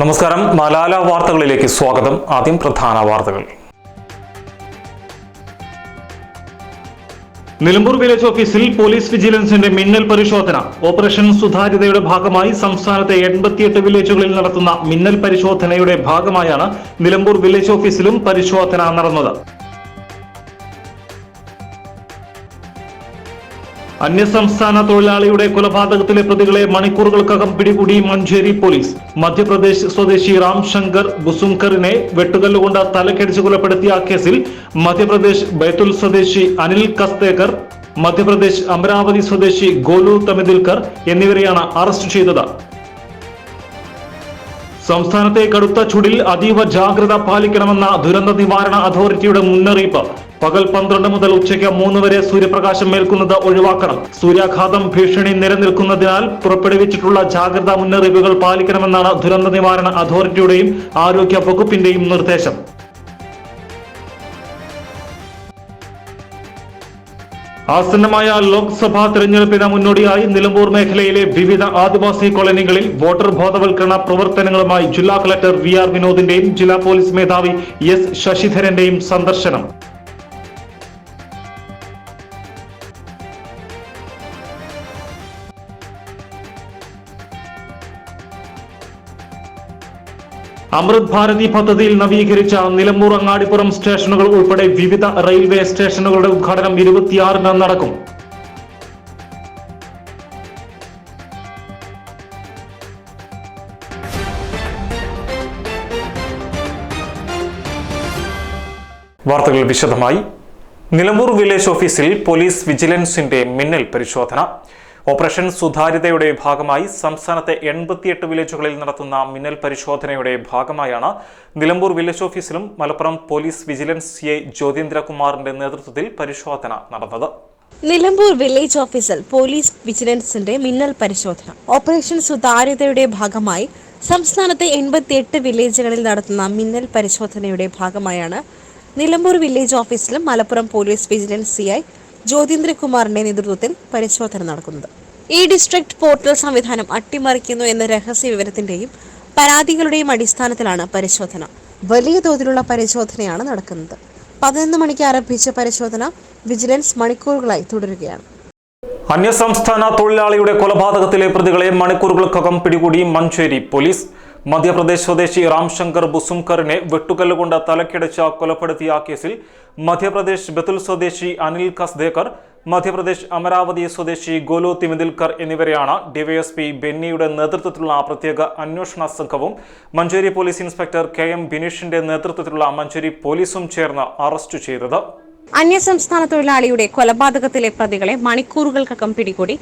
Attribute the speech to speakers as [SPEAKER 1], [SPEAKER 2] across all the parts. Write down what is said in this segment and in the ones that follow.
[SPEAKER 1] നമസ്കാരം. മലാല വാർത്തകളിലേക്ക് സ്വാഗതം. ആദ്യം പ്രധാന വാർത്തകൾ. നിലമ്പൂർ വില്ലേജ് ഓഫീസിൽ പോലീസ് വിജിലൻസിന്റെ മിന്നൽ പരിശോധന. ഓപ്പറേഷൻ സുതാര്യതയുടെ ഭാഗമായി സംസ്ഥാനത്തെ എൺപത്തിയെട്ട് വില്ലേജുകളിൽ നടത്തുന്ന മിന്നൽ പരിശോധനയുടെ ഭാഗമായാണ് നിലമ്പൂർ വില്ലേജ് ഓഫീസിലും പരിശോധന നടന്നത്. അന്യസംസ്ഥാന തൊഴിലാളിയുടെ കൊലപാതകത്തിലെ പ്രതികളെ മണിക്കൂറുകൾക്കകം പിടികൂടി മഞ്ചേരി പോലീസ്. മധ്യപ്രദേശ് സ്വദേശി റാം ശങ്കർ ബുസുംഖറിനെ വെട്ടുകല്ലുകൊണ്ട് തലക്കടിച്ച് കൊലപ്പെടുത്തിയ കേസിൽ മധ്യപ്രദേശ് ബൈത്തുൽ സ്വദേശി അനിൽ കസ്തേക്കർ മധ്യപ്രദേശ് അമരാവതി സ്വദേശി ഗോലു തമിദിൽക്കർ എന്നിവരെയാണ് അറസ്റ്റ് ചെയ്തത്. സംസ്ഥാനത്തെ കടുത്ത ചുടിൽ അതീവ ജാഗ്രത പാലിക്കണമെന്ന ദുരന്ത നിവാരണ അതോറിറ്റിയുടെ മുന്നറിയിപ്പ്. പകൽ പന്ത്രണ്ട് മുതൽ ഉച്ചയ്ക്ക് മൂന്ന് വരെ സൂര്യപ്രകാശം ഏൽക്കുന്നത് ഒഴിവാക്കണം. സൂര്യാഘാതം ഭീഷണി നിലനിൽക്കുന്നതിനാൽ പുറപ്പെടുവിച്ചിട്ടുള്ള ജാഗ്രതാ മുന്നറിയിപ്പുകൾ പാലിക്കണമെന്നാണ് ദുരന്ത നിവാരണ അതോറിറ്റിയുടെയും ആരോഗ്യ വകുപ്പിന്റെയും നിർദ്ദേശം. ആസന്നമായ ലോക്സഭാ തെരഞ്ഞെടുപ്പിന് മുന്നോടിയായി നിലമ്പൂർ മേഖലയിലെ വിവിധ ആദിവാസി കോളനികളിൽ വോട്ടർ ബോധവൽക്കരണ പ്രവർത്തനങ്ങളുമായി ജില്ലാ കളക്ടർ വി ആർ വിനോദിന്റെയും ജില്ലാ പോലീസ് മേധാവി എസ് ശശിധരന്റെയും സന്ദർശനം. അമൃത് ഭാരതി പദ്ധതിയിൽ നവീകരിച്ച നിലമ്പൂർ അങ്ങാടിപ്പുറം സ്റ്റേഷനുകൾ ഉൾപ്പെടെ വിവിധ റെയിൽവേ സ്റ്റേഷനുകളുടെ ഉദ്ഘാടനം ഇരുപത്തിയാറിന് നടക്കും. വാർത്തകൾ വിശദമായി. നിലമ്പൂർ വില്ലേജ് ഓഫീസിൽ പോലീസ് വിജിലൻസിന്റെ മിന്നൽ പരിശോധന. ഓപ്പറേഷൻ സുതാര്യതയുടെ ഭാഗമായി സംസ്ഥാനത്തെ എൺപത്തിയെട്ട് വില്ലേജുകളിൽ നടത്തുന്ന മിന്നൽ പരിശോധനയുടെ ഭാഗമായാണ് നിലമ്പൂർ വില്ലേജ് ഓഫീസിലും മലപ്പുറം പോലീസ് വിജിലൻസ് എ ജ്യോതീന്ദ്രകുമാറിന്റെ നേതൃത്വത്തിൽ പരിശോധന നടന്നത്.
[SPEAKER 2] നിലമ്പൂർ വില്ലേജ് ഓഫീസിൽ പോലീസ് വിജിലൻസിന്റെ മിന്നൽ പരിശോധന. ഓപ്പറേഷൻ സുതാര്യതയുടെ ഭാഗമായി സംസ്ഥാനത്തെ എൺപത്തിയെട്ട് വില്ലേജുകളിൽ നടത്തുന്ന മിന്നൽ പരിശോധനയുടെ ഭാഗമായാണ് നിലമ്പൂർ വില്ലേജ് ഓഫീസിലും മലപ്പുറം പോലീസ് വിജിലൻസ് സിഐ ജ്യോതീന്ദ്രകുമാറിന്റെ നേതൃത്വത്തിൽ പരിശോധന നടക്കുന്നത്. ഈ ഡിസ്ട്രിക്ട് പോർട്ടൽ സംവിധാനം അട്ടിമറിക്കുന്നു എന്ന രഹസ്യ വിവരത്തിന്റെയും പരാതികളുടെയും അടിസ്ഥാനത്തിലാണ് പരിശോധന. വലിയ തോതിലുള്ള പരിശോധനയാണ് നടക്കുന്നത്. പതിനൊന്ന് മണിക്ക് ആരംഭിച്ച പരിശോധന വിജിലൻസ് മണിക്കൂറുകളായി തുടരുകയാണ്.
[SPEAKER 1] അന്യസംസ്ഥാന തൊഴിലാളിയുടെ കൊലപാതകത്തിലെ പ്രതികളെ മണിക്കൂറുകൾക്കകം പിടികൂടി മഞ്ചേരി പോലീസ്. മധ്യപ്രദേശ് സ്വദേശി റാംശങ്കർ ബുസുംകറിനെ വെട്ടുകല്ലുകൊണ്ട് തലക്കിടച്ച കൊലപ്പെടുത്തിയ കേസിൽ മധ്യപ്രദേശ് ബത്തുൽ സ്വദേശി അനിൽ കസ്ദേക്കർ മധ്യപ്രദേശ് അമരാവതി സ്വദേശി ഗോലു തിമിതിൽക്കർ എന്നിവരെയാണ് ഡിവൈഎസ്പി ബെന്നിയുടെ നേതൃത്വത്തിലുള്ള പ്രത്യേക അന്വേഷണ സംഘവും Manjeri police inspector K M ബിനീഷിന്റെ നേതൃത്വത്തിലുള്ള മഞ്ചേരി പോലീസും ചേർന്ന് അറസ്റ്റ് ചെയ്തത്.
[SPEAKER 2] അന്യസംസ്ഥാന തൊഴിലാളിയുടെ കൊലപാതകത്തിലെ പ്രതികളെ മണിക്കൂറുകൾക്കകം പിടികൂടി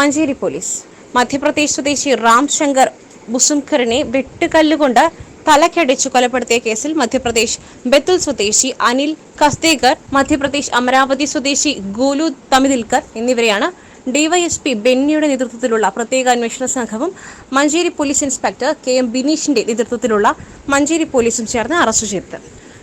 [SPEAKER 2] മഞ്ചേരി പോലീസ്. മധ്യപ്രദേശ് സ്വദേശി റാം ശങ്കർ ബുസുംഖറിനെ വെട്ടുകല്ലുകൊണ്ട് തലക്കടിച്ചു കൊലപ്പെടുത്തിയ കേസിൽ മധ്യപ്രദേശ് ബെത്തുൽ സ്വദേശി അനിൽ കസ്തേക്കർ മധ്യപ്രദേശ് അമരാവതി സ്വദേശി ഗോലു തമിതിൽക്കർ എന്നിവരെയാണ് ഡിവൈഎസ്പി ബെന്നിയുടെ നേതൃത്വത്തിലുള്ള പ്രത്യേക അന്വേഷണ സംഘവും Manjeri police inspector K M ബിനീഷിന്റെ നേതൃത്വത്തിലുള്ള മഞ്ചേരി പോലീസും ചേർന്ന് അറസ്റ്റ് ചെയ്തത്.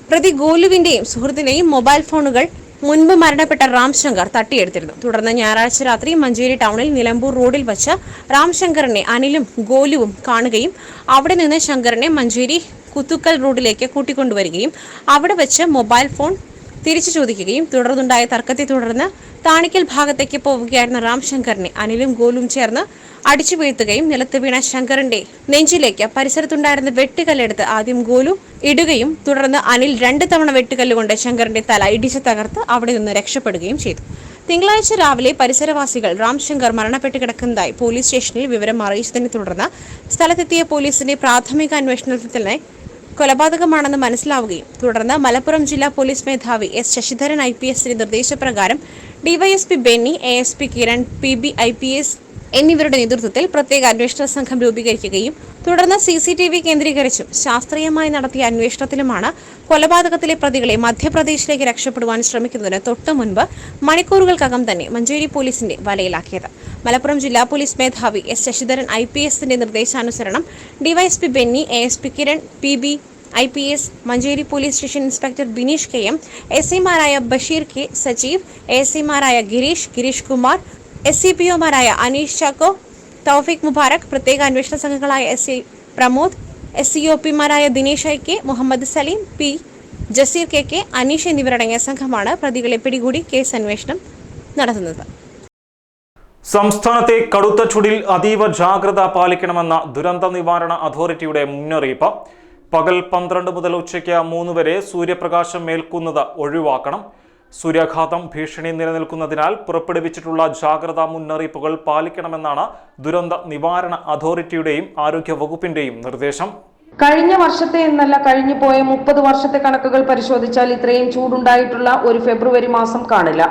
[SPEAKER 2] പ്രതി ഗോലുവിന്റെയും സുഹൃത്തിന്റെയും മൊബൈൽ ഫോണുകൾ മുൻപ് മരണപ്പെട്ട രാംശങ്കർ തട്ടിയെടുത്തിരുന്നു. തുടർന്ന് ഞായറാഴ്ച രാത്രി മഞ്ചേരി ടൗണിൽ നിലമ്പൂർ റോഡിൽ വച്ച് രാംശങ്കറിനെ അനിലും ഗോലുവും കാണുകയും അവിടെ നിന്ന് ശങ്കറിനെ മഞ്ചേരി കുത്തുക്കൽ റോഡിലേക്ക് കൂട്ടിക്കൊണ്ടുവരികയും അവിടെ വെച്ച് മൊബൈൽ ഫോൺ തിരിച്ചു ചോദിക്കുകയും തുടർന്നുണ്ടായ തർക്കത്തെ തുടർന്ന് താണിക്കൽ ഭാഗത്തേക്ക് പോവുകയായിരുന്ന രാംശങ്കറിനെ അനിലും ഗോലും ചേർന്ന് അടിച്ചു വീഴ്ത്തുകയും നിലത്ത് വീണ ശങ്കറിന്റെ നെഞ്ചിലേക്ക് പരിസരത്തുണ്ടായിരുന്ന വെട്ടുകല്ലെടുത്ത് ആദ്യം ഗോലു ഇടുകയും തുടർന്ന് അനിൽ രണ്ട് തവണ വെട്ടുകല്ലുകൊണ്ട് ശങ്കറിന്റെ തല ഇടിച്ചു തകർത്ത് അവിടെ നിന്ന് രക്ഷപ്പെടുകയും ചെയ്തു. തിങ്കളാഴ്ച രാവിലെ പരിസരവാസികൾ രാംശങ്കർ മരണപ്പെട്ട് കിടക്കുന്നതായി പോലീസ് സ്റ്റേഷനിൽ വിവരം അറിയിച്ചതിനെ തുടർന്ന് സ്ഥലത്തെത്തിയ പോലീസിന്റെ പ്രാഥമിക അന്വേഷണത്തിൽ തന്നെ കൊലപാതകമാണെന്ന് മനസ്സിലാവുകയും തുടർന്ന് മലപ്പുറം ജില്ലാ പോലീസ് മേധാവി എസ് ശശിധരൻ ഐ പി എസിന്റെ നിർദ്ദേശപ്രകാരം DYSP Benny A S P Kiran P B I P S എന്നിവരുടെ നേതൃത്വത്തിൽ പ്രത്യേക അന്വേഷണ സംഘം രൂപീകരിക്കുകയും തുടർന്ന് സി സി ടി വി കേന്ദ്രീകരിച്ചും ശാസ്ത്രീയമായി നടത്തിയ അന്വേഷണത്തിലുമാണ് കൊലപാതകത്തിലെ പ്രതികളെ മധ്യപ്രദേശിലേക്ക് രക്ഷപ്പെടുവാൻ ശ്രമിക്കുന്നതിന് തൊട്ടു മുൻപ് മണിക്കൂറുകൾക്കകം തന്നെ മഞ്ചേരി പോലീസിന്റെ വലയിലാക്കിയത്. മലപ്പുറം ജില്ലാ പോലീസ് മേധാവി എസ് ശശിധരൻ ഐ പി എസിന്റെ നിർദ്ദേശാനുസരണം DYSP Benny A S P Kiran P B I P S Manjeri police station inspector Bineesh K M S ഐമാരായ ബഷീർ കെ സജീവ് എസ് ഐമാരായ Gireesh Gireesh Kumar S C P ഒമാരായ Aneesh Chacko Tawfiq Mubarak പ്രത്യേക അന്വേഷണ സംഘങ്ങളായ S C Pramod S C O പിമാരായ Dinesh I K Muhammad Saleem P Jaseer K K Aneesh എന്നിവരടങ്ങിയ സംഘമാണ് പ്രതികളെ പിടികൂടി case അന്വേഷണം നടത്തുന്നത്.
[SPEAKER 1] സംസ്ഥാനത്തെ കടുത്ത ചൂടിൽ അതീവ ജാഗ്രത പാലിക്കണമെന്ന ദുരന്ത നിവാരണ അതോറിറ്റിയുടെ മുന്നറിയിപ്പ്. പകൽ പന്ത്രണ്ട് മുതൽ ഉച്ചയ്ക്ക് മൂന്ന് വരെ സൂര്യപ്രകാശം മേൽക്കുന്നത് ഒഴിവാക്കണം. സൂര്യാഘാതം ഭീഷണി നിലനിൽക്കുന്നതിനാൽ പുറപ്പെടുവിച്ചിട്ടുള്ള ജാഗ്രതാ മുന്നറിയിപ്പുകൾ പാലിക്കണമെന്നാണ് ദുരന്ത നിവാരണ അതോറിറ്റിയുടെയും ആരോഗ്യ വകുപ്പിന്റെയും നിർദ്ദേശം.
[SPEAKER 3] കഴിഞ്ഞ വർഷത്തെ എന്നല്ല കഴിഞ്ഞു പോയ മുപ്പത് വർഷത്തെ കണക്കുകൾ പരിശോധിച്ചാൽ ഇത്രയും ചൂടുണ്ടായിട്ടുള്ള ഒരു ഫെബ്രുവരി മാസം കാണില്ല.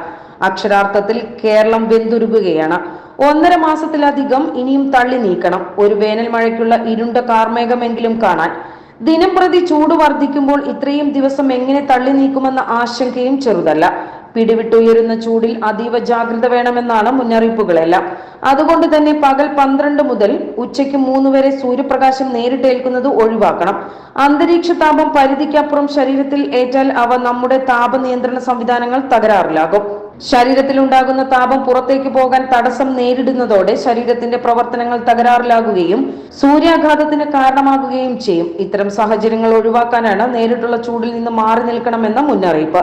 [SPEAKER 3] അക്ഷരാർത്ഥത്തിൽ കേരളം വെന്തുരുകുകയാണ്. ഒന്നര മാസത്തിലധികം ഇനിയും തള്ളി നീക്കണം. ഒരു വേനൽ മഴയ്ക്കുള്ള ഇരുണ്ട കാർമേഘമെങ്കിലും കാണാൻ ദിനം പ്രതി ചൂട് വർദ്ധിക്കുമ്പോൾ ഇത്രയും ദിവസം എങ്ങനെ തള്ളി നീക്കുമെന്ന ആശങ്കയും ചെറുതല്ല. പിടിവിട്ടുയരുന്ന ചൂടിൽ അതീവ ജാഗ്രത വേണമെന്നാണ് മുന്നറിയിപ്പുകളെല്ലാം. അതുകൊണ്ട് തന്നെ പകൽ പന്ത്രണ്ട് മുതൽ ഉച്ചയ്ക്ക് മൂന്ന് വരെ സൂര്യപ്രകാശം നേരിട്ടേൽക്കുന്നത് ഒഴിവാക്കണം. അന്തരീക്ഷ താപം പരിധിക്കപ്പുറം ശരീരത്തിൽ ഏറ്റാൽ അവ നമ്മുടെ താപനിയന്ത്രണ സംവിധാനങ്ങൾ തകരാറിലാകും. ശരീരത്തിൽ ഉണ്ടാകുന്ന താപം പുറത്തേക്ക് പോകാൻ തടസ്സം നേരിടുന്നതോടെ ശരീരത്തിന്റെ പ്രവർത്തനങ്ങൾ തകരാറിലാകുകയും സൂര്യാഘാതത്തിന് കാരണമാകുകയും ചെയ്യും. ഇത്തരം സാഹചര്യങ്ങൾ ഒഴിവാക്കാനാണ് നേരിട്ടുള്ള ചൂടിൽ നിന്ന് മാറി നിൽക്കണമെന്ന മുന്നറിയിപ്പ്.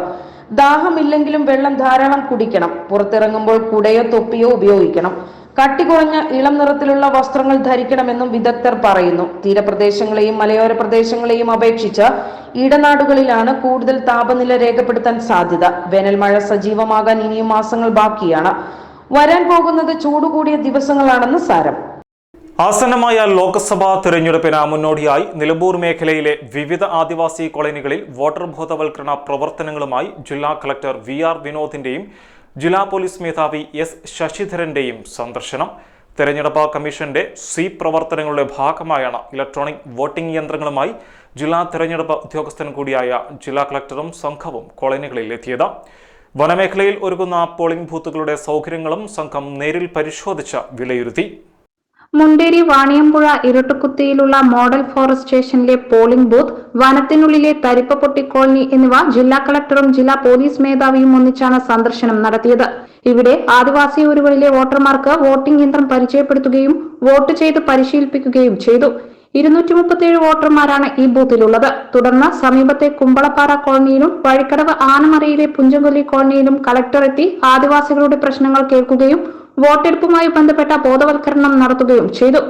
[SPEAKER 3] ദാഹമില്ലെങ്കിലും വെള്ളം ധാരാളം കുടിക്കണം. പുറത്തിറങ്ങുമ്പോൾ കുടയോ തൊപ്പിയോ ഉപയോഗിക്കണം. കട്ടി കുറഞ്ഞ ഇളം നിറത്തിലുള്ള വസ്ത്രങ്ങൾ ധരിക്കണമെന്നും വിദഗ്ധർ പറയുന്നു. തീരപ്രദേശങ്ങളെയും മലയോര പ്രദേശങ്ങളെയും അപേക്ഷിച്ച് ഇടനാടുകളിലാണ് കൂടുതൽ താപനില രേഖപ്പെടുത്താൻ സാധ്യത. വേനൽ മഴ സജീവമാകാൻ ഇനിയും മാസങ്ങൾ ബാക്കിയാണ്. വരാൻ പോകുന്നത് ചൂടുകൂടിയ ദിവസങ്ങളാണെന്ന് സാരം.
[SPEAKER 1] ആസന്നമായ ലോക്സഭാ തെരഞ്ഞെടുപ്പിന് മുന്നോടിയായി നിലമ്പൂർ മേഖലയിലെ വിവിധ ആദിവാസി കോളനികളിൽ വോട്ടർ ബോധവൽക്കരണ പ്രവർത്തനങ്ങളുമായി ജില്ലാ കളക്ടർ വി ആർ വിനോദിന്റെയും ജില്ലാ പോലീസ് മേധാവി എസ് ശശിധരന്റെയും സന്ദർശനം. തെരഞ്ഞെടുപ്പ് കമ്മീഷന്റെ സി പ്രവർത്തനങ്ങളുടെ ഭാഗമായാണ് ഇലക്ട്രോണിക് വോട്ടിംഗ് യന്ത്രങ്ങളുമായി ജില്ലാ തെരഞ്ഞെടുപ്പ് ഉദ്യോഗസ്ഥൻ കൂടിയായ ജില്ലാ കളക്ടറും സംഘവും കോളനികളിൽ എത്തിയത്. വനമേഖലയിൽ ഒരുങ്ങുന്ന പോളിംഗ് ബൂത്തുകളുടെ സൗകര്യങ്ങളും സംഘം നേരിൽ പരിശോധിച്ച് വിലയിരുത്തി.
[SPEAKER 4] മുണ്ടേരി വാണിയമ്പുഴ ഇരുട്ടുകുത്തിയിലുള്ള മോഡൽ ഫോറസ്റ്റ് സ്റ്റേഷനിലെ പോളിംഗ് ബൂത്ത് വനത്തിനുള്ളിലെ തരിപ്പ പൊട്ടി കോളനി എന്നിവ ജില്ലാ കളക്ടറും ജില്ലാ പോലീസ് മേധാവിയും ഒന്നിച്ചാണ് സന്ദർശനം നടത്തിയത്. ഇവിടെ ആദിവാസി ഊരുകളിലെ വോട്ടർമാർക്ക് വോട്ടിംഗ് യന്ത്രം പരിചയപ്പെടുത്തുകയും വോട്ട് ചെയ്ത് പരിശീലിപ്പിക്കുകയും ചെയ്തു. ഇരുന്നൂറ്റി മുപ്പത്തിയേഴ് വോട്ടർമാരാണ് ഈ ബൂത്തിലുള്ളത്. തുടർന്ന് സമീപത്തെ കുമ്പളപ്പാറ കോളനിയിലും വഴിക്കടവ് ആനമറയിലെ പുഞ്ചകൊല്ലി കോളനിയിലും കളക്ടർ എത്തി ആദിവാസികളുടെ പ്രശ്നങ്ങൾ കേൾക്കുകയും വോട്ടെടുപ്പുമായി ബന്ധപ്പെട്ട ബോധവൽക്കരണം നടത്തുകയും ചെയ്തു.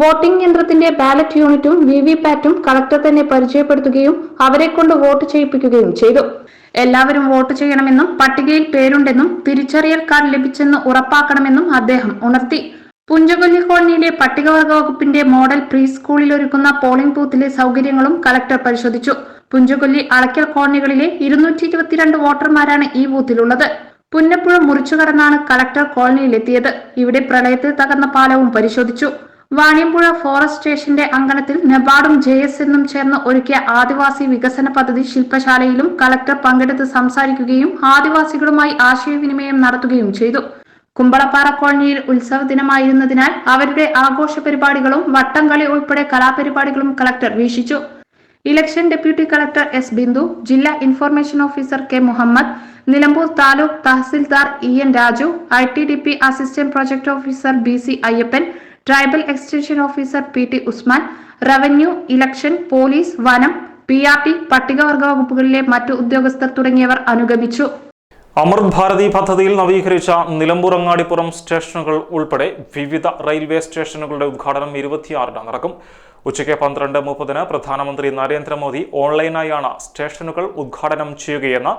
[SPEAKER 4] വോട്ടിംഗ് യന്ത്രത്തിന്റെ ബാലറ്റ് യൂണിറ്റും വി വി പാറ്റും കളക്ടർ തന്നെ പരിചയപ്പെടുത്തുകയും അവരെ കൊണ്ട് വോട്ട് ചെയ്യിപ്പിക്കുകയും ചെയ്തു. എല്ലാവരും വോട്ട് ചെയ്യണമെന്നും പട്ടികയിൽ പേരുണ്ടെന്നും തിരിച്ചറിയൽ കാർഡ് ലഭിച്ചെന്ന് ഉറപ്പാക്കണമെന്നും അദ്ദേഹം ഉണർത്തി. പുഞ്ചകൊല്ലി കോളനിയിലെ പട്ടികവർഗ വകുപ്പിന്റെ മോഡൽ പ്രീ സ്കൂളിൽ ഒരുക്കുന്ന പോളിംഗ് ബൂത്തിലെ സൗകര്യങ്ങളും കളക്ടർ പരിശോധിച്ചു. പുഞ്ചകൊല്ലി അളക്കൽ കോളനികളിലെ ഇരുന്നൂറ്റി ഇരുപത്തിരണ്ട് വോട്ടർമാരാണ് ഈ ബൂത്തിലുള്ളത്. പുന്നപ്പുഴ മുറിച്ചു കടന്നാണ് കളക്ടർ കോളനിയിലെത്തിയത്. ഇവിടെ പ്രളയത്തിൽ തകർന്ന പാലവും പരിശോധിച്ചു. വാണിയമ്പുഴ ഫോറസ്റ്റ് സ്റ്റേഷന്റെ അങ്കണത്തിൽ നബാർഡും ജെ എസ് എന്നും ചേർന്ന് ഒരുക്കിയ ആദിവാസി വികസന പദ്ധതി ശില്പശാലയിലും കളക്ടർ പങ്കെടുത്ത് സംസാരിക്കുകയും ആദിവാസികളുമായി ആശയവിനിമയം നടത്തുകയും ചെയ്തു. കുമ്പളപ്പാറ കോളനിയിൽ ഉത്സവ ദിനമായിരുന്നതിനാൽ അവരുടെ ആഘോഷ പരിപാടികളും വട്ടംകളി ഉൾപ്പെടെ കലാപരിപാടികളും collector വീക്ഷിച്ചു. Election deputy collector S Bindu ജില്ലാ information officer K Muhammad Nilambur taluk tahsildar E N Raju I T D P assistant project officer B C Ayyappan tribal extension officer P T Usman revenue election police വനം P R T പട്ടികവർഗ വകുപ്പുകളിലെ മറ്റു ഉദ്യോഗസ്ഥർ തുടങ്ങിയവർ അനുഗമിച്ചു.
[SPEAKER 1] അമൃത് ഭാരതി പദ്ധതിയിൽ നവീകരിച്ച നിലമ്പൂർ അങ്ങാടിപ്പുറം സ്റ്റേഷനുകൾ ഉൾപ്പെടെ വിവിധ റെയിൽവേ സ്റ്റേഷനുകളുടെ ഉദ്ഘാടനം ഇരുപത്തിയാറിന് നടക്കും. ഉച്ചയ്ക്ക് പന്ത്രണ്ട് മുപ്പതിന് പ്രധാനമന്ത്രി നരേന്ദ്രമോദി ഓൺലൈനായാണ് സ്റ്റേഷനുകൾ ഉദ്ഘാടനം ചെയ്യുകയെന്ന്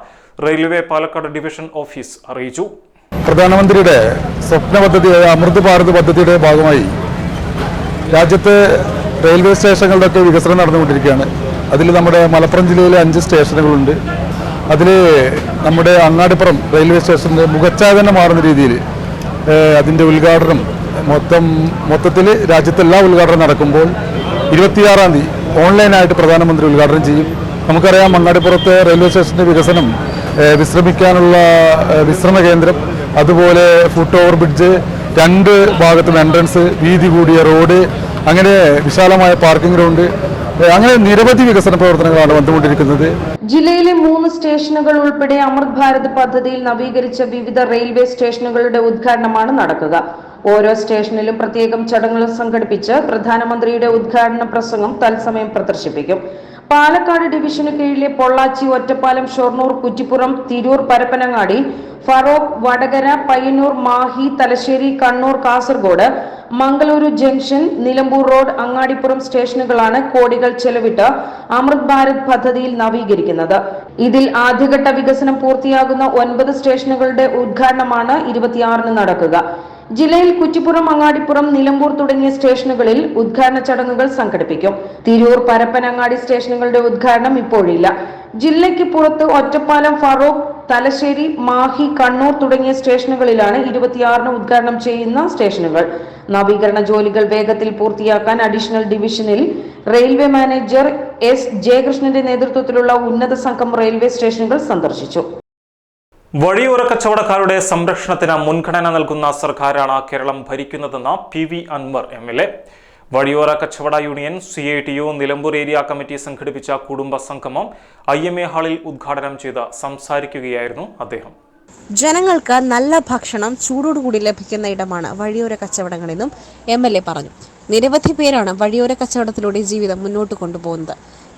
[SPEAKER 1] റെയിൽവേ പാലക്കാട് ഡിവിഷൻ ഓഫീസ് അറിയിച്ചു.
[SPEAKER 5] പ്രധാനമന്ത്രിയുടെ സ്വപ്ന പദ്ധതിയായ അമൃത് ഭാരത് പദ്ധതിയുടെ ഭാഗമായി രാജ്യത്തെ റെയിൽവേ സ്റ്റേഷനുകളുടെയൊക്കെ വികസനം നടന്നുകൊണ്ടിരിക്കുകയാണ്. അതിൽ നമ്മുടെ മലപ്പുറം ജില്ലയിലെ അഞ്ച് സ്റ്റേഷനുകളുണ്ട്. അതിൽ നമ്മുടെ അങ്ങാടിപ്പുറം റെയിൽവേ സ്റ്റേഷന്റെ മുഖച്ഛായ മാറുന്ന രീതിയിൽ അതിന്റെ ഉദ്ഘാടനം മൊത്തം മൊത്തത്തിൽ രാജ്യത്തെല്ലാം ഉദ്ഘാടനം നടക്കുമ്പോൾ ഇരുപത്തിയാറാം തീയതി ഓൺലൈനായിട്ട് പ്രധാനമന്ത്രി ഉദ്ഘാടനം ചെയ്യും. നമുക്കറിയാം മങ്ങാടിപ്പുറത്തെ റെയിൽവേ സ്റ്റേഷന്റെ വികസനം വിശ്രമിക്കാനുള്ള വിശ്രമ കേന്ദ്രം അതുപോലെ ഫുട് ഓവർ ബ്രിഡ്ജ് രണ്ട് ഭാഗത്തും എൻട്രൻസ് വീതി കൂടിയ റോഡ് അങ്ങനെ വിശാലമായ പാർക്കിംഗ് ഗ്രൗണ്ട് അങ്ങനെ നിരവധി വികസന പ്രവർത്തനങ്ങളാണ് വന്നുകൊണ്ടിരിക്കുന്നത്.
[SPEAKER 3] ജില്ലയിലെ മൂന്ന് സ്റ്റേഷനുകൾ ഉൾപ്പെടെ അമൃത് ഭാരത് പദ്ധതിയിൽ നവീകരിച്ച വിവിധ റെയിൽവേ സ്റ്റേഷനുകളുടെ ഉദ്ഘാടനമാണ് നടക്കുക. ഓരോ സ്റ്റേഷനിലും പ്രത്യേകം ചടങ്ങുകൾ സംഘടിപ്പിച്ച് പ്രധാനമന്ത്രിയുടെ ഉദ്ഘാടന പ്രസംഗം തത്സമയം പ്രദർശിപ്പിക്കും. പാലക്കാട് ഡിവിഷന് കീഴിലെ പൊള്ളാച്ചി ഒറ്റപ്പാലം ഷൊർണൂർ കുറ്റിപ്പുറം തിരൂർ പരപ്പനങ്ങാടി ഫറോക്ക് വടകര പയ്യന്നൂർ മാഹി തലശ്ശേരി കണ്ണൂർ കാസർഗോഡ് മംഗളൂരു ജംഗ്ഷൻ നിലമ്പൂർ റോഡ് അങ്ങാടിപ്പുറം സ്റ്റേഷനുകളാണ് കോടികൾ ചെലവിട്ട് അമൃത് ഭാരത് പദ്ധതിയിൽ നവീകരിക്കുന്നത്. ഇതിൽ ആദ്യഘട്ട വികസനം പൂർത്തിയാകുന്ന ഒൻപത് സ്റ്റേഷനുകളുടെ ഉദ്ഘാടനമാണ് ഇരുപത്തിയാറിന് നടക്കുക. ജില്ലയിൽ കുറ്റിപ്പുറം അങ്ങാടിപ്പുറം നിലമ്പൂർ തുടങ്ങിയ സ്റ്റേഷനുകളിൽ ഉദ്ഘാടന ചടങ്ങുകൾ സംഘടിപ്പിക്കും. തിരൂർ പരപ്പൻ അങ്ങാടി സ്റ്റേഷനുകളുടെ ഉദ്ഘാടനം ഇപ്പോഴില്ല. ജില്ലയ്ക്ക് പുറത്ത് ഒറ്റപ്പാലം ഫറോക്ക് തലശ്ശേരി മാഹി കണ്ണൂർ തുടങ്ങിയ സ്റ്റേഷനുകളിലാണ് ഇരുപത്തിയാറിന് ഉദ്ഘാടനം ചെയ്യുന്ന സ്റ്റേഷനുകൾ. നവീകരണ ജോലികൾ വേഗത്തിൽ പൂർത്തിയാക്കാൻ അഡീഷണൽ ഡിവിഷനിൽ റെയിൽവേ മാനേജർ എസ് ജയകൃഷ്ണന്റെ നേതൃത്വത്തിലുള്ള ഉന്നത സംഘം റെയിൽവേ സ്റ്റേഷനുകൾ സന്ദർശിച്ചു.
[SPEAKER 1] വഴിയോര കച്ചവടക്കാരുടെ സംരക്ഷണത്തിന് മുൻഗണന നൽകുന്ന സർക്കാരാണ് Keralam ഭരിക്കുന്നതെന്ന് P V Anvar M L A. വഴിയോര കച്ചവട union C I T U Nilambur area committee സംഘടിപ്പിച്ച കുടുംബ സംഗമം ഐ എം എ ഹാളിൽ ഉദ്ഘാടനം ചെയ്ത് സംസാരിക്കുകയായിരുന്നു അദ്ദേഹം.
[SPEAKER 2] ജനങ്ങൾക്ക് നല്ല ഭക്ഷണം ചൂടോടുകൂടി ലഭിക്കുന്ന ഇടമാണ് വഴിയോര കച്ചവടങ്ങളെന്നും എം എൽ എ പറഞ്ഞു. നിരവധി പേരാണ് വഴിയോര കച്ചവടത്തിലൂടെ ജീവിതം മുന്നോട്ട് കൊണ്ടുപോകുന്നത്.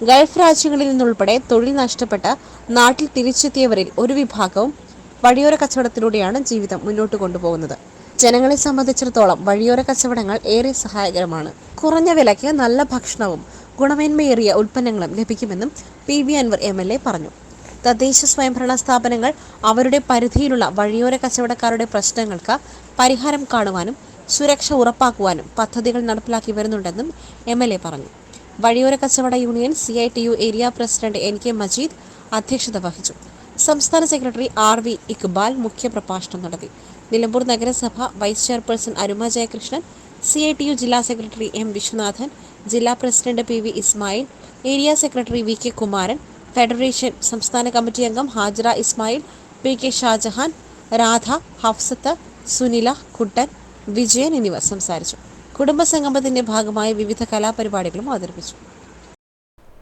[SPEAKER 2] ഗൾഫ് രാജ്യങ്ങളിൽ നിന്നുൾപ്പെടെ തൊഴിൽ നഷ്ടപ്പെട്ട് നാട്ടിൽ തിരിച്ചെത്തിയവരിൽ ഒരു വിഭാഗവും വഴിയോര കച്ചവടത്തിലൂടെയാണ് ജീവിതം മുന്നോട്ട് കൊണ്ടുപോകുന്നത്. ജനങ്ങളെ സംബന്ധിച്ചിടത്തോളം വഴിയോര കച്ചവടങ്ങൾ ഏറെ സഹായകരമാണ്. കുറഞ്ഞ വിലയ്ക്ക് നല്ല ഭക്ഷണവും ഗുണമേന്മയേറിയ ഉൽപ്പന്നങ്ങളും ലഭിക്കുമെന്നും P V Anvar M L A പറഞ്ഞു. തദ്ദേശ സ്വയംഭരണ സ്ഥാപനങ്ങൾ അവരുടെ പരിധിയിലുള്ള വഴിയോര കച്ചവടക്കാരുടെ പ്രശ്നങ്ങൾക്ക് പരിഹാരം കാണുവാനും സുരക്ഷ ഉറപ്പാക്കുവാനും പദ്ധതികൾ നടപ്പിലാക്കി വരുന്നുണ്ടെന്നും എം എൽ എ പറഞ്ഞു. വഴിയോര കച്ചവട union C I T U area president N K Majeed അധ്യക്ഷത വഹിച്ചു. സംസ്ഥാന സെക്രട്ടറി ആർ വി ഇക്ബാൽ മുഖ്യപ്രഭാഷണം നടത്തി. നിലമ്പൂർ നഗരസഭ vice chairperson Aruma Jayakrishnan C I T U ജില്ലാ സെക്രട്ടറി എം വിശ്വനാഥൻ ജില്ലാ president P V Ismail area secretary V K Kumaran federation സംസ്ഥാന committee അംഗം ഹാജറ ഇസ്മായിൽ പി കെ ഷാജഹാൻ രാധ ഹഫ്സത്ത് സുനില കുട്ടൻ വിജയൻ എന്നിവർ സംസാരിച്ചു. കുടുംബസംഗമത്തിന്റെ ഭാഗമായി വിവിധ കലാപരിപാടികളും അവതരിപ്പിച്ചു.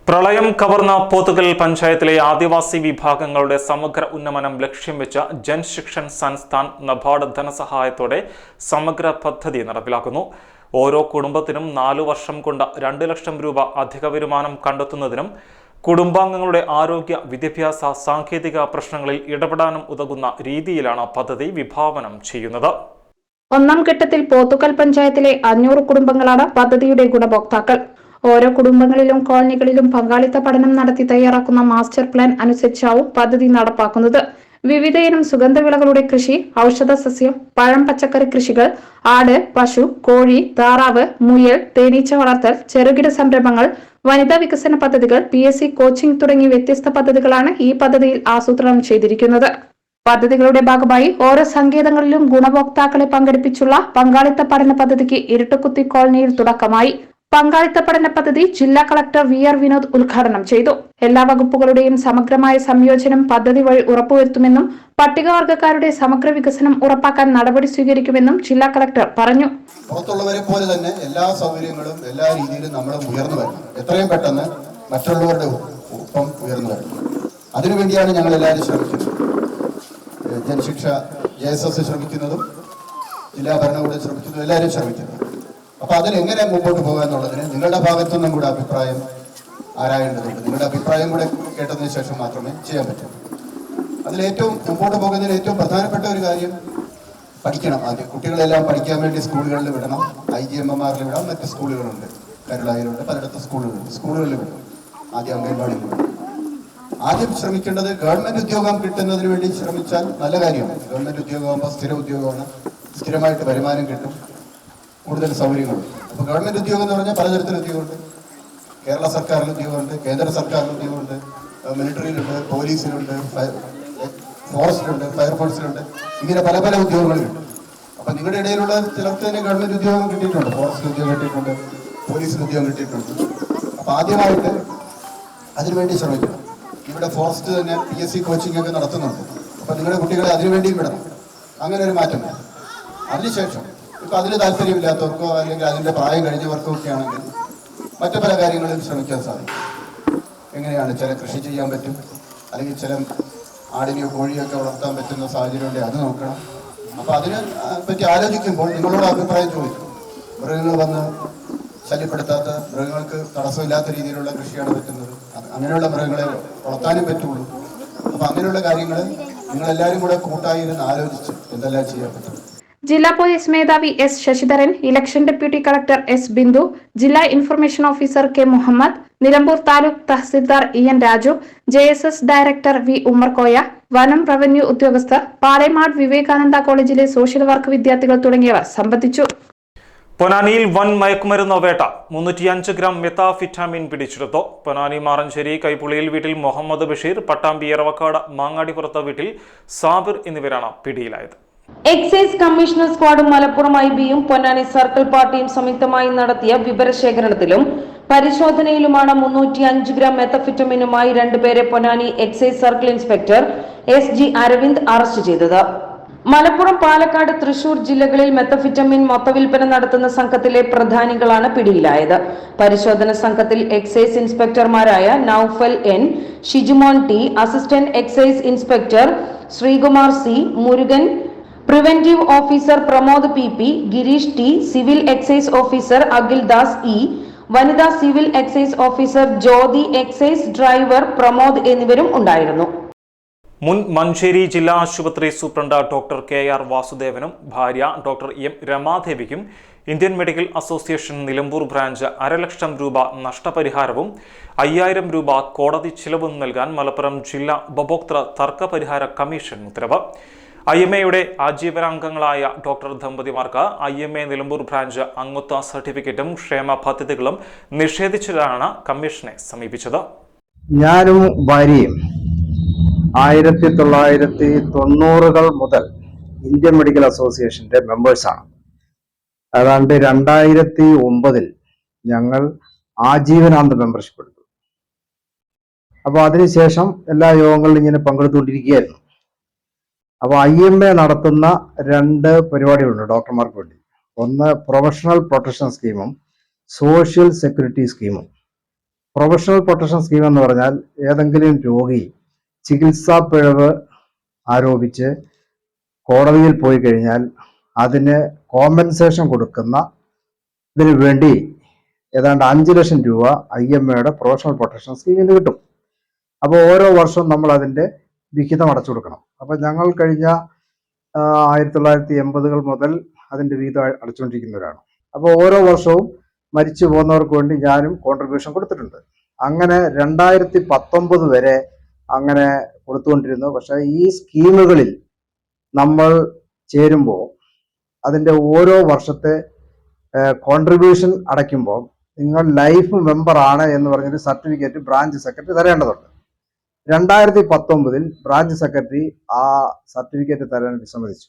[SPEAKER 1] പ്രളയം കവർന്ന പോത്തുകൽ പഞ്ചായത്തിലെ ആദിവാസി വിഭാഗങ്ങളുടെ സമഗ്ര ഉന്നമനം ലക്ഷ്യം വെച്ച ജൻശിക്ഷൻ സൻസ്ഥാൻ നബാർഡ് ധനസഹായത്തോടെ സമഗ്ര പദ്ധതി നടപ്പിലാക്കുന്നു. ഓരോ കുടുംബത്തിനും നാലു വർഷം കൊണ്ട് രണ്ട് ലക്ഷം രൂപ അധിക വരുമാനം കണ്ടെത്തുന്നതിനും കുടുംബാംഗങ്ങളുടെ ആരോഗ്യ വിദ്യാഭ്യാസ സാങ്കേതിക പ്രശ്നങ്ങളിൽ ഇടപെടാനും ഉതകുന്ന രീതിയിലാണ് പദ്ധതി വിഭാവനം ചെയ്യുന്നത്.
[SPEAKER 4] ഒന്നാം ഘട്ടത്തിൽ പോത്തുക്കൽ പഞ്ചായത്തിലെ അഞ്ഞൂറ് കുടുംബങ്ങളാണ് പദ്ധതിയുടെ ഗുണഭോക്താക്കൾ. ഓരോ കുടുംബങ്ങളിലും കോളനികളിലും പങ്കാളിത്ത പഠനം നടത്തി തയ്യാറാക്കുന്ന മാസ്റ്റർ പ്ലാൻ അനുസരിച്ചാവും പദ്ധതി നടപ്പാക്കുന്നത്. വിവിധയിനം സുഗന്ധവിളകളുടെ കൃഷി ഔഷധ സസ്യം പഴം പച്ചക്കറി കൃഷികൾ ആട് പശു കോഴി താറാവ് മുയൽ തേനീച്ച വളർത്തൽ ചെറുകിട സംരംഭങ്ങൾ വനിതാ വികസന പദ്ധതികൾ പി എസ് സി കോച്ചിംഗ് തുടങ്ങിയ വ്യത്യസ്ത പദ്ധതികളാണ് ഈ പദ്ധതിയിൽ ആസൂത്രണം ചെയ്തിരിക്കുന്നത്. പദ്ധതികളുടെ ഭാഗമായി ഓരോ സങ്കേതങ്ങളിലും ഗുണഭോക്താക്കളെ പങ്കെടുപ്പിച്ചുള്ള പങ്കാളിത്ത പഠന പദ്ധതിക്ക് ഇരുട്ടുകുത്തി കോളനിയിൽ തുടക്കമായി. പങ്കാളിത്ത പഠന പദ്ധതി ജില്ലാ കളക്ടർ വി ആർ വിനോദ് ഉദ്ഘാടനം ചെയ്തു. എല്ലാ വകുപ്പുകളുടെയും സമഗ്രമായ സംയോജനം പദ്ധതി വഴി ഉറപ്പുവരുത്തുമെന്നും പട്ടികവർഗക്കാരുടെ സമഗ്ര വികസനം ഉറപ്പാക്കാൻ നടപടി സ്വീകരിക്കുമെന്നും ജില്ലാ കളക്ടർ പറഞ്ഞു.
[SPEAKER 6] പുറത്തുള്ളവരെ പോലെ തന്നെ എല്ലാ സൗകര്യങ്ങളും എല്ലാ രീതിയിലും നമ്മൾ ഉയർന്നു വരണം എത്രയും പെട്ടെന്ന് മറ്റുള്ളവരുടെ ഒപ്പം ഉയർന്നു വരണം. അതിനുവേണ്ടിയാണ് ഞങ്ങൾ എല്ലാവരും ശ്രമിക്കുന്നത്. ജനശിക്ഷ ജെ എസ് എസ് ശ്രമിക്കുന്നതും ജില്ലാ ഭരണകൂടം ശ്രമിക്കുന്നതും എല്ലാവരും ശ്രമിക്കുന്നത്. അപ്പൊ അതിലെങ്ങനെ മുമ്പോട്ട് പോകുക എന്നുള്ളതിന് നിങ്ങളുടെ ഭാഗത്തു നിന്നും കൂടെ അഭിപ്രായം ആരായേണ്ടതുണ്ട്? നിങ്ങളുടെ അഭിപ്രായം കൂടെ കേട്ടതിന് ശേഷം മാത്രമേ ചെയ്യാൻ പറ്റൂ. അതിലേറ്റവും മുമ്പോട്ട് പോകുന്നതിന് ഏറ്റവും പ്രധാനപ്പെട്ട ഒരു കാര്യം പഠിക്കണം ആദ്യം. കുട്ടികളെല്ലാം പഠിക്കാൻ വേണ്ടി സ്കൂളുകളിൽ വിടണം. ഐ ജി എം എം ആറിൽ വിടാം. മറ്റ് സ്കൂളുകളുണ്ട്. കരുളായിലുണ്ട്. പലയിടത്തും സ്കൂളുകളുണ്ട് സ്കൂളുകളിൽ വിടും. ആദ്യം അംഗൻവാടിയിൽ വിടും. ആദ്യം ശ്രമിക്കേണ്ടത് ഗവൺമെന്റ് ഉദ്യോഗം കിട്ടുന്നതിന് വേണ്ടി ശ്രമിച്ചാൽ നല്ല കാര്യമാണ്. ഗവൺമെന്റ് ഉദ്യോഗമാകുമ്പോൾ സ്ഥിര ഉദ്യോഗമാണ്. സ്ഥിരമായിട്ട് വരുമാനം കിട്ടും. കൂടുതൽ സൗകര്യങ്ങളുണ്ട്. അപ്പോൾ ഗവൺമെന്റ് ഉദ്യോഗം എന്ന് പറഞ്ഞാൽ പലതരത്തിലുള്ള ഉദ്യോഗമുണ്ട്. കേരള സർക്കാരിൽ ഉദ്യോഗമുണ്ട് കേന്ദ്ര സർക്കാരിൽ ഉദ്യോഗമുണ്ട് മിലിറ്ററിയിലുണ്ട് പോലീസിലുണ്ട് ഫോറസ്റ്റിലുണ്ട് ഫയർഫോഴ്സിലുണ്ട് ഇങ്ങനെ പല പല ഉദ്യോഗങ്ങളുണ്ട് അപ്പൊ നിങ്ങളുടെ ഇടയിലുള്ള ചിലർക്ക് തന്നെ ഗവൺമെന്റ് ഉദ്യോഗം കിട്ടിയിട്ടുണ്ട് ഫോറസ്റ്റ് ഉദ്യോഗം കിട്ടിയിട്ടുണ്ട് പോലീസിന് ഉദ്യോഗം കിട്ടിയിട്ടുണ്ട്. അപ്പോൾ ആദ്യമായിട്ട് അതിനുവേണ്ടി ശ്രമിക്കണം. ഇവിടെ ഫോറസ്റ്റ് തന്നെ പി എസ് സി കോച്ചിങ് ഒക്കെ നടത്തുന്നുണ്ട്. അപ്പോൾ നിങ്ങളുടെ കുട്ടികളെ അതിനുവേണ്ടിയും വിടണം. അങ്ങനെ ഒരു മാറ്റം അതിനുശേഷം ഇപ്പൊ അതിന് താല്പര്യമില്ലാത്തവർക്കോ അല്ലെങ്കിൽ അതിന്റെ പ്രായം കഴിഞ്ഞവർക്കോ ഒക്കെ ആണെങ്കിൽ മറ്റു പല കാര്യങ്ങളിലും ശ്രമിക്കാൻ സാധിക്കും. എങ്ങനെയാണ് ചില കൃഷി ചെയ്യാൻ പറ്റും? അല്ലെങ്കിൽ ചില ആടിനെയോ കോഴിയോ ഒക്കെ വളർത്താൻ പറ്റുന്ന സാഹചര്യം ഉണ്ടെങ്കിൽ അത് നോക്കണം. അപ്പൊ അതിനെ പറ്റി ആലോചിക്കുമ്പോൾ നിങ്ങളോട് അഭിപ്രായം ചോദിക്കും. മൃഗങ്ങൾ വന്ന് ശല്യപ്പെടുത്താത്ത മൃഗങ്ങൾക്ക് തടസ്സമില്ലാത്ത രീതിയിലുള്ള കൃഷിയാണ് പറ്റുന്നത്. അങ്ങനെയുള്ള മൃഗങ്ങളെ വളർത്താനും പറ്റുള്ളൂ. അപ്പൊ അങ്ങനെയുള്ള കാര്യങ്ങൾ നിങ്ങളെല്ലാവരും കൂടെ കൂട്ടായി ഇരുന്ന് ആലോചിച്ച് എന്തെല്ലാം ചെയ്യാൻ പറ്റും.
[SPEAKER 4] ജില്ലാ പോലീസ് മേധാവി S Sasidharan election deputy collector S Bindu ജില്ലാ information officer K Muhammad Nilambur taluk tahsildar E N Raju J S S director V Ummerkoya വനം റവന്യൂ ഉദ്യോഗസ്ഥർ പാലയമാട് വിവേകാനന്ദ കോളേജിലെ സോഷ്യൽ വർക്ക് വിദ്യാർത്ഥികൾ തുടങ്ങിയവർ സംബന്ധിച്ചു.
[SPEAKER 1] പൊനാനിയിൽ വൻ മയക്കുമരുന്ന് വേട്ട. മുന്നൂറ്റിയഞ്ച് ഗ്രാം മെത്താഫിറ്റാമിൻ പിടിച്ചെടുത്തു. പൊനാനി മാറഞ്ചേരി കൈപ്പുള്ളിയിൽ വീട്ടിൽ മുഹമ്മദ് ബഷീർ പട്ടാമ്പി എറവക്കാട് മാങ്ങാടിപ്പുറത്ത് വീട്ടിൽ സാബിർ എന്നിവരാണ് പിടിയിലായത്.
[SPEAKER 3] എക്സൈസ് കമ്മീഷണർ സ്ക്വാഡും മലപ്പുറം ഐ ബിയും പൊന്നാനി സർക്കിൾ പാർട്ടിയും സംയുക്തമായി നടത്തിയ വിവരശേഖരണത്തിലും പരിശോധനയിലുമാണ് മുന്നൂറ്റി അഞ്ച് ഗ്രാം മെത്തഫിറ്റമിനുമായി രണ്ടുപേരെ Ponnani excise circle inspector S G Aravind arrest ചെയ്തത്. മലപ്പുറം പാലക്കാട് തൃശൂർ ജില്ലകളിൽ മെത്തഫിറ്റമിൻ മൊത്തവിൽപ്പന നടത്തുന്ന സംഘത്തിലെ പ്രധാനികളാണ് പിടിയിലായത്. പരിശോധന സംഘത്തിൽ excise ഇൻസ്പെക്ടർമാരായ Noufal N Shijumon T assistant excise inspector Sreekumar C Murugan preventive officer Pramod P P Gireesh T civil excise officer Akhil Das E വനിതാ civil excise officer Jyothi excise driver Pramod എന്നിവരും ഉണ്ടായിരുന്നു.
[SPEAKER 1] മുൻ മഞ്ചേരി ജില്ലാ ആശുപത്രി superintendent doctor K R വാസുദേവനും ഭാര്യ doctor M രമാദേവിക്കും Indian medical association Nilambur branch അരലക്ഷം രൂപ നഷ്ടപരിഹാരവും അയ്യായിരം രൂപ കോടതി ചിലവും നൽകാൻ മലപ്പുറം ജില്ലാ ഉപഭോക്തൃ തർക്കപരിഹാര കമ്മീഷൻ ഉത്തരവ്. ഐ എം എയുടെ ആജീവനാംഗങ്ങളായ doctor ദമ്പതിമാർക്ക് I M A Nilambur branch അംഗത്വ സർട്ടിഫിക്കറ്റും ക്ഷേമ പദ്ധതികളും നിഷേധിച്ചതാണ് കമ്മീഷനെ സമീപിച്ചത്.
[SPEAKER 7] ഞാനും ഭാര്യയും ആയിരത്തി തൊള്ളായിരത്തി തൊണ്ണൂറുകൾ മുതൽ ഇന്ത്യൻ മെഡിക്കൽ അസോസിയേഷന്റെ മെമ്പേഴ്സാണ്. ഏതാണ്ട് രണ്ടായിരത്തി ഒമ്പതിൽ ഞങ്ങൾ ആജീവനാന്ത മെമ്പർഷിപ്പ് എടുത്തു അപ്പോൾ അതിനുശേഷം എല്ലാ യോഗങ്ങളിലും ഇങ്ങനെ പങ്കെടുത്തുകൊണ്ടിരിക്കുകയായിരുന്നു. അപ്പോൾ ഐ എം എ നടത്തുന്ന രണ്ട് പരിപാടികളുണ്ട് ഡോക്ടർമാർക്ക് വേണ്ടി. ഒന്ന് പ്രൊഫഷണൽ പ്രൊട്ടക്ഷൻ സ്കീമും സോഷ്യൽ സെക്യൂരിറ്റി സ്കീമും. പ്രൊഫഷണൽ പ്രൊട്ടക്ഷൻ സ്കീം എന്ന് പറഞ്ഞാൽ ഏതെങ്കിലും രോഗി ചികിത്സാ പിഴവ് ആരോപിച്ച് കോടതിയിൽ പോയി കഴിഞ്ഞാൽ അതിന് കോമ്പൻസേഷൻ കൊടുക്കുന്ന ഇതിനു വേണ്ടി ഏതാണ്ട് അഞ്ച് ലക്ഷം രൂപ ഐ എം എയുടെ പ്രൊഫഷണൽ പ്രൊട്ടക്ഷൻ സ്കീമിൽ കിട്ടും. അപ്പോൾ ഓരോ വർഷവും നമ്മൾ അതിന്റെ വിഹിതം അടച്ചു കൊടുക്കണം അപ്പോൾ ഞങ്ങൾ കഴിഞ്ഞ ആയിരത്തി തൊള്ളായിരത്തി എൺപതുകൾ മുതൽ അതിന്റെ വിഹിതം അടച്ചുകൊണ്ടിരിക്കുന്നവരാണ്. അപ്പോൾ ഓരോ വർഷവും മരിച്ചു പോകുന്നവർക്ക് വേണ്ടി ഞാനും കോൺട്രിബ്യൂഷൻ കൊടുത്തിട്ടുണ്ട്. അങ്ങനെ രണ്ടായിരത്തി പത്തൊമ്പത് വരെ അങ്ങനെ കൊടുത്തുകൊണ്ടിരുന്നു. പക്ഷെ ഈ സ്കീമുകളിൽ നമ്മൾ ചേരുമ്പോൾ അതിന്റെ ഓരോ വർഷത്തെ കോൺട്രിബ്യൂഷൻ അടയ്ക്കുമ്പോൾ നിങ്ങൾ ലൈഫ് മെമ്പർ ആണ് എന്ന് പറഞ്ഞൊരു സർട്ടിഫിക്കറ്റ് ബ്രാഞ്ച് സെക്രട്ടറി തരേണ്ടതുണ്ട്. രണ്ടായിരത്തി പത്തൊമ്പതിൽ ബ്രാഞ്ച് സെക്രട്ടറി ആ സർട്ടിഫിക്കറ്റ് തരാൻ വിസമ്മതിച്ചു.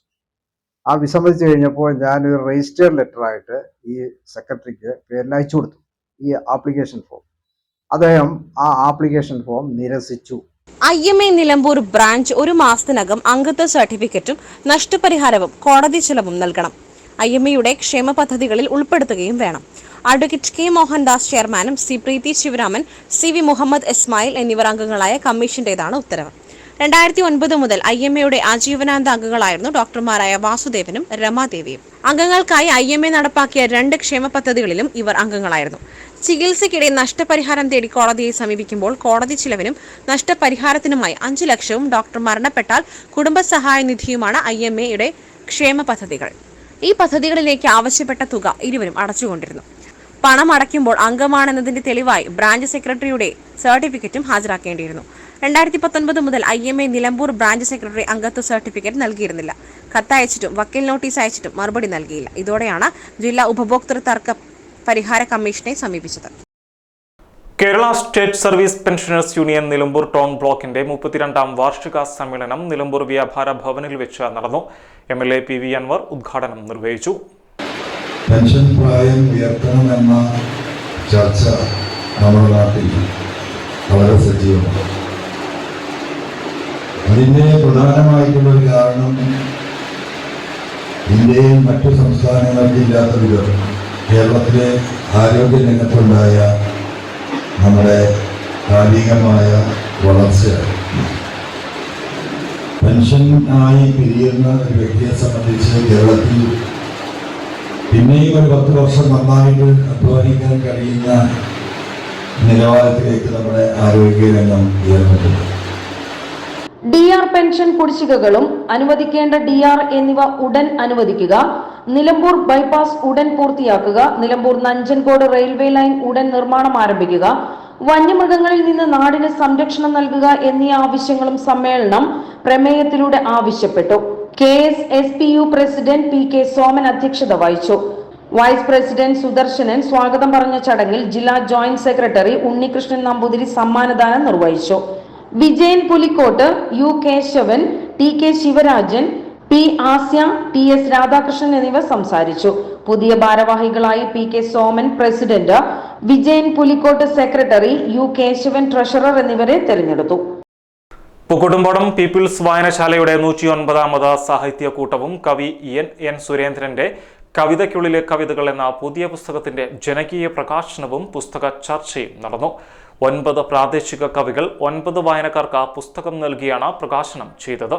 [SPEAKER 7] ആ വിസമ്മതിച്ചു കഴിഞ്ഞപ്പോൾ ഞാനൊരു രജിസ്റ്റേഡ് ലെറ്റർ ആയിട്ട് ഈ സെക്രട്ടറിക്ക് പേരിൽ അയച്ചു കൊടുത്തു. ഈ ആപ്ലിക്കേഷൻ ഫോം അദ്ദേഹം ആ ആപ്ലിക്കേഷൻ ഫോം നിരസിച്ചു.
[SPEAKER 2] I M A Nilambur branch ഒരു മാസത്തിനകം അംഗത്വ സർട്ടിഫിക്കറ്റും നഷ്ടപരിഹാരവും കോടതി ചെലവും നൽകണം. ഐ എം എയുടെ ക്ഷേമ പദ്ധതികളിൽ ഉൾപ്പെടുത്തുകയും വേണം. അഡ്വക്കേറ്റ് കെ മോഹൻദാസ് ചെയർമാനും C Preethi Sivaraman C V Muhammad Ismail എന്നിവർ അംഗങ്ങളായ കമ്മീഷന്റേതാണ് ഉത്തരവ്. രണ്ടായിരത്തി ഒൻപത് മുതൽ ഐ എം എയുടെ ആജീവനാന്ത അംഗങ്ങളായിരുന്നു ഡോക്ടർമാരായ വാസുദേവനും രമാദേവിയും. അംഗങ്ങൾക്കായി ഐ എം എ നടപ്പാക്കിയ രണ്ട് ക്ഷേമ പദ്ധതികളിലും ഇവർ അംഗങ്ങളായിരുന്നു. ചികിത്സയ്ക്കിടെ നഷ്ടപരിഹാരം തേടി കോടതിയെ സമീപിക്കുമ്പോൾ കോടതി ചിലവിനും നഷ്ടപരിഹാരത്തിനുമായി അഞ്ചു ലക്ഷവും ഡോക്ടർ മരണപ്പെട്ടാൽ കുടുംബസഹായ നിധിയുമാണ് ഐ എം എയുടെ ക്ഷേമ പദ്ധതികൾ. ഈ പദ്ധതികളിലേക്ക് ആവശ്യപ്പെട്ട തുക ഇരുവരും അടച്ചുകൊണ്ടിരുന്നു. പണം അടയ്ക്കുമ്പോൾ അംഗമാണെന്നതിന്റെ തെളിവായി ബ്രാഞ്ച് സെക്രട്ടറിയുടെ സർട്ടിഫിക്കറ്റും ഹാജരാക്കേണ്ടിയിരുന്നു. രണ്ടായിരത്തി പത്തൊൻപത് മുതൽ I M A Nilambur branch secretary അംഗത്വ സർട്ടിഫിക്കറ്റ് നൽകിയിരുന്നില്ല. കത്തയച്ചിട്ടും വക്കീൽ നോട്ടീസ് അയച്ചിട്ടും മറുപടി നൽകിയില്ല. ഇതോടെയാണ് ജില്ലാ ഉപഭോക്തൃ തർക്ക പരിഹാര കമ്മീഷനെ സമീപിച്ചത്.
[SPEAKER 1] Kerala state service pensioners union Nilambur town ബ്ലോക്കിന്റെ മുപ്പത്തിരണ്ടാം വാർഷിക സമ്മേളനം നിലമ്പൂർ വ്യാപാര ഭവനിൽ വെച്ച് നടന്നു. M L A P V Anvar ഉദ്ഘാടനം നിർവഹിച്ചു.
[SPEAKER 8] പെൻഷൻ പ്രായം ഉയർത്തണമെന്ന ചർച്ച നമ്മുടെ നാട്ടിൽ വളരെ സജീവമാണ്. അതിന്റെ പ്രധാനമായിട്ടുള്ള ഒരു കാരണം ഇന്ത്യയിൽ മറ്റു സംസ്ഥാനങ്ങൾക്കില്ലാത്ത വിധം കേരളത്തിലെ ആരോഗ്യ രംഗത്തുണ്ടായ നമ്മുടെ കാലികമായ വളർച്ച ആയി പിരിയുന്ന ഒരു വ്യക്തിയെ സംബന്ധിച്ച് കേരളത്തിൽ പിന്നെയും ഒരു പത്ത് വർഷം നന്നായിട്ട് അധ്വാനിക്കാൻ കഴിയുന്ന നിലവാരത്തിലേക്ക് നമ്മുടെ ആരോഗ്യരംഗം ഉയർന്നിട്ടുണ്ട്.
[SPEAKER 3] ഡി ആർ പെൻഷൻ കുടിശ്ശികകളും അനുവദിക്കേണ്ട ഡി ആർ എന്നിവ ഉടൻ അനുവദിക്കുക. നിലമ്പൂർ ബൈപ്പാസ് ഉടൻ പൂർത്തിയാക്കുക. നിലമ്പൂർ നഞ്ചൻകോട് റെയിൽവേ ലൈൻ ഉടൻ നിർമ്മാണം ആരംഭിക്കുക. വന്യമൃഗങ്ങളിൽ നിന്ന് നാടിന് സംരക്ഷണം നൽകുക എന്നീ ആവശ്യങ്ങളും സമ്മേളനം പ്രമേയത്തിലൂടെ ആവശ്യപ്പെട്ടു. K S S P U president P K Soman അധ്യക്ഷത വഹിച്ചു. വൈസ് പ്രസിഡന്റ് സുദർശനൻ സ്വാഗതം പറഞ്ഞ ചടങ്ങിൽ ജില്ലാ ജോയിന്റ് സെക്രട്ടറി ഉണ്ണികൃഷ്ണൻ നമ്പൂതിരി സമ്മാനദാനം നിർവഹിച്ചു. Vijayan Pulikkottu U Kesavan T K Sivarajan P Asya T S Radhakrishnan എന്നിവർ സംസാരിച്ചു. പുതിയ ഭാരവാഹികളായി P K Soman president Vijayan Pulikkottu secretary U Kesavan treasurer എന്നിവരെ തെരഞ്ഞെടുത്തു.
[SPEAKER 1] പൂക്കോട്ടുംപാടം പീപ്പിൾസ് വായനശാലയുടെ നൂറ്റി ഒൻപതാമത് സാഹിത്യകൂട്ടവും കവി എൻ എൻ സുരേന്ദ്രന്റെ കവിതയ്ക്കുള്ളിലെ കവിതകൾ എന്ന പുതിയ പുസ്തകത്തിന്റെ ജനകീയ പ്രകാശനവും പുസ്തക ചർച്ചയും നടന്നു. ഒൻപത് പ്രാദേശിക കവികൾ ഒൻപത് വായനക്കാർക്ക് പുസ്തകം നൽകിയാണ് പ്രകാശനം ചെയ്തത്.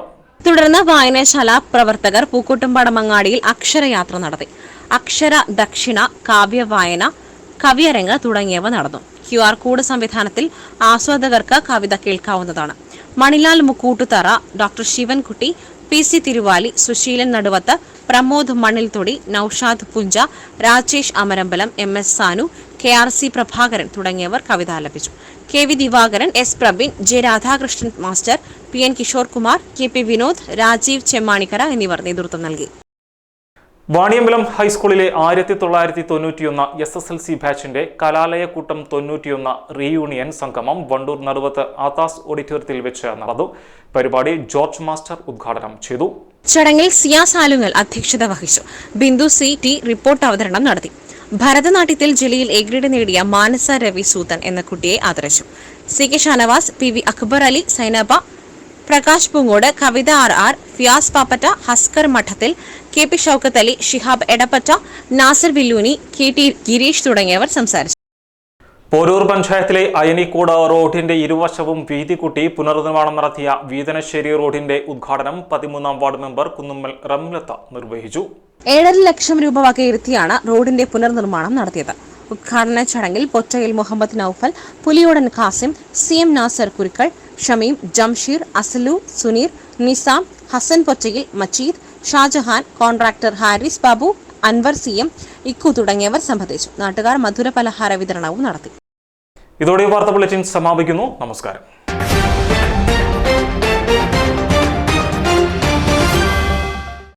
[SPEAKER 2] തുടർന്ന് വായനശാല പ്രവർത്തകർ പൂക്കോട്ടുംപാടം അങ്ങാടിയിൽ അക്ഷരയാത്ര നടത്തി. അക്ഷര ദക്ഷിണ കാവ്യവായന കവിയരങ്ങ് തുടങ്ങിയവ നടന്നു. ക്യു ആർ കോഡ് സംവിധാനത്തിൽ ആസ്വാദകർക്ക് കവിത കേൾക്കാവുന്നതാണ്. Manilal Mukkoottuthara doctor Sivankutty P C Thiruvali Susheelan Naduvath Pramod Maniltodi Noushad Puncha Rajesh Amarambalam M S Sanu K R C Prabhakaran തുടങ്ങിയവർ കവിത ആലപിച്ചു. K V Divakaran S Praveen J Radhakrishnan master P N Kishore Kumar K P Vinod Rajeev Chemmanikkara എന്നിവർ നേതൃത്വം നൽകി.
[SPEAKER 1] വാണിയമ്പലം ഹൈസ്കൂളിലെ ആയിരത്തി തൊള്ളായിരത്തി തൊണ്ണൂറ്റിയൊന്ന് എസ് എസ് എൽ സി ബാച്ചിന്റെ കലാലയക്കൂട്ടം തൊണ്ണൂറ്റിയൊന്ന് റീയൂണിയൻ സംഗമം വണ്ടൂർ നടുവത്ത് ആതാസ് ഓഡിറ്റോറിയത്തിൽ വെച്ച് നടന്നു. പരിപാടി ജോർജ് മാസ്റ്റർ ഉദ്ഘാടനം ചെയ്തു.
[SPEAKER 2] ചടങ്ങിൽ സിയാ സാലുങ്ങൽ അധ്യക്ഷത വഹിച്ചു. ബിന്ദു സി ടി റിപ്പോർട്ട് അവതരണം നടത്തി. ഭരതനാട്യത്തിൽ ജില്ലയിൽ എ ഗ്രേഡ് നേടിയ മാനസ രവി സൂതൻ എന്ന കുട്ടിയെ ആദരിച്ചു. C K Shanavas P V Akbar Ali Sainaba Prakash Poongode Kavitha R R Fiyas Pappatta Haskar Madathil K P Shoukath Ali Shihab Edappatta Nasar Villooni K T Gireesh തുടങ്ങിയവർ സംസാരിച്ചു.
[SPEAKER 1] പോരൂർ പഞ്ചായത്തിലെ അയനിക്കൂട റോഡിന്റെ ഇരുവശവും വീതി കൂട്ടി പുനർനിർമ്മാണം നടത്തിയ വീതനശ്ശേരി റോഡിന്റെ ഉദ്ഘാടനം പതിമൂന്നാം വാർഡ് മെമ്പർ കുന്നുമ്മൽ റംലത്ത നിർവഹിച്ചു.
[SPEAKER 2] ഏഴര ലക്ഷം രൂപ വകയിരുത്തിയാണ് റോഡിന്റെ പുനർനിർമ്മാണം നടത്തിയത്. ഉദ്ഘാടന ചടങ്ങിൽ Pottayil Muhammad Noufal Puliyodan Khasim C M Nasar Kurukkal Shameem Jamsheer Asalu Suneer Nizam Hasan Pottayil Majeed Shajahan contractor Haris Babu Anvar C M Ikku തുടങ്ങിയവർ സംബന്ധിച്ചു. നാട്ടുകാർ മധുര പലഹാര വിതരണവും നടത്തി.
[SPEAKER 1] ഇതോടെ വാർത്താ ബുള്ളറ്റിൻ സമാപിക്കുന്നു. നമസ്കാരം.